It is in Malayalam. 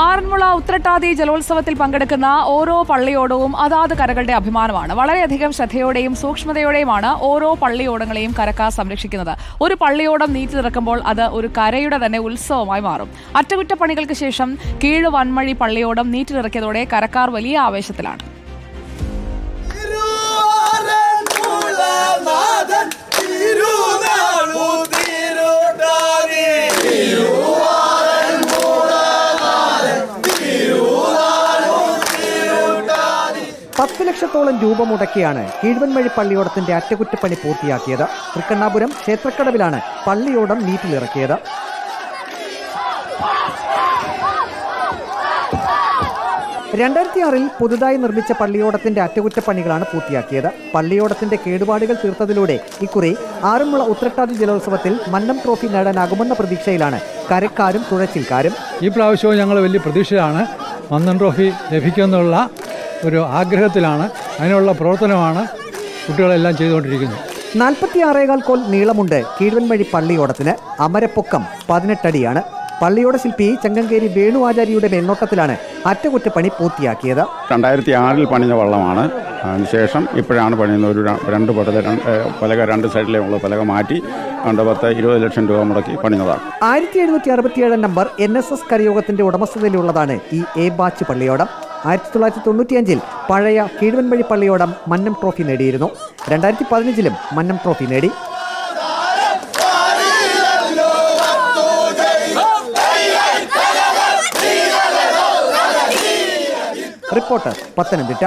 ആറന്മുള ഉത്രട്ടാതി ജലോത്സവത്തിൽ പങ്കെടുക്കുന്ന ഓരോ പള്ളിയോടവും അതാത് കരകളുടെ അഭിമാനമാണ്. വളരെയധികം ശ്രദ്ധയോടെയും സൂക്ഷ്മതയോടെയുമാണ് ഓരോ പള്ളിയോടങ്ങളെയും കരക്കാർ സംരക്ഷിക്കുന്നത്. ഒരു പള്ളിയോടം നീറ്റി നിറക്കുമ്പോൾ അത് ഒരു കരയുടെ തന്നെ ഉത്സവമായി മാറും. അറ്റകുറ്റപ്പണികൾക്ക് ശേഷം കീഴ് വൻമഴി പള്ളിയോടം നീറ്റി നിറക്കിയതോടെ കരക്കാർ വലിയ ആവേശത്തിലാണ്. പത്ത് ലക്ഷത്തോളം രൂപ മുടക്കിയാണ് കീഴ്വൻമഴി പള്ളിയോടത്തിന്റെ അറ്റകുറ്റപ്പണി പൂർത്തിയാക്കിയത്. തൃക്കണ്ണാപുരം ക്ഷേത്രക്കടവിലാണ് പള്ളിയോടം നീറ്റിലിറക്കിയത്. രണ്ടായിരത്തി ആറിൽ പുതുതായി നിർമ്മിച്ച പള്ളിയോടത്തിന്റെ അറ്റകുറ്റപ്പണികളാണ് പൂർത്തിയാക്കിയത്. പള്ളിയോടത്തിന്റെ കേടുപാടുകൾ തീർത്തതിലൂടെ ഇക്കുറി ആറന്മുള ഉത്രട്ടാതി ജലോത്സവത്തിൽ മന്നം ട്രോഫി നേടാനാകുമെന്ന പ്രതീക്ഷയിലാണ് കരക്കാരും തുഴച്ചിൽക്കാരും. ഈ പ്രാവശ്യവും ഞങ്ങൾ വലിയ പ്രതീക്ഷയാണ് മന്നം ട്രോഫി ലഭിക്കുമെന്നുള്ള ഒരു ആഗ്രഹത്തിലാണ് അതിനുള്ള പ്രവർത്തനമാണ് കുട്ടികളെല്ലാം ചെയ്തുകൊണ്ടിരിക്കുന്നത്. നാൽപ്പത്തി ആറേകാൽ കോൽ നീളമുണ്ട് കീഴ്വൻമഴി പള്ളിയോടത്തിന് അമരപ്പൊക്കം പതിനെട്ടടിയാണ്. പള്ളിയോട ശില്പി ചങ്ങങ്കേരി വേണു ആചാര്യയുടെ മേൽനോട്ടത്തിലാണ് അറ്റകുറ്റപ്പണി പൂർത്തിയാക്കിയത്. രണ്ടായിരത്തി ആറിൽ പണിഞ്ഞ വള്ളമാണ്. അതിനുശേഷം ഇപ്പോഴാണ് പണിയുന്നത്. ഒരു രണ്ട് പടല രണ്ട് പലക രണ്ട് സൈഡിലേക്കുള്ള പലക മാറ്റി രണ്ട് പത്ത് ഇരുപത് ലക്ഷം രൂപ മുടക്കി പണിഞ്ഞതാണ് ആയിരത്തി എഴുന്നൂറ്റി അറുപത്തിയേഴ് നമ്പർ എൻ എസ് എസ് കരയോഗത്തിന്റെ ഉടമസ്ഥതയിലുള്ളതാണ് ഈ എ ബാച്ച് പള്ളിയോടം. ആയിരത്തി തൊള്ളായിരത്തി തൊണ്ണൂറ്റിയഞ്ചിൽ പഴയ കീഴുവൻവഴി പള്ളിയോടം മന്നം ട്രോഫി നേടിയിരുന്നു. രണ്ടായിരത്തി പതിനഞ്ചിലും മന്നം ട്രോഫി നേടി. റിപ്പോർട്ടർ പത്തനംതിട്ട.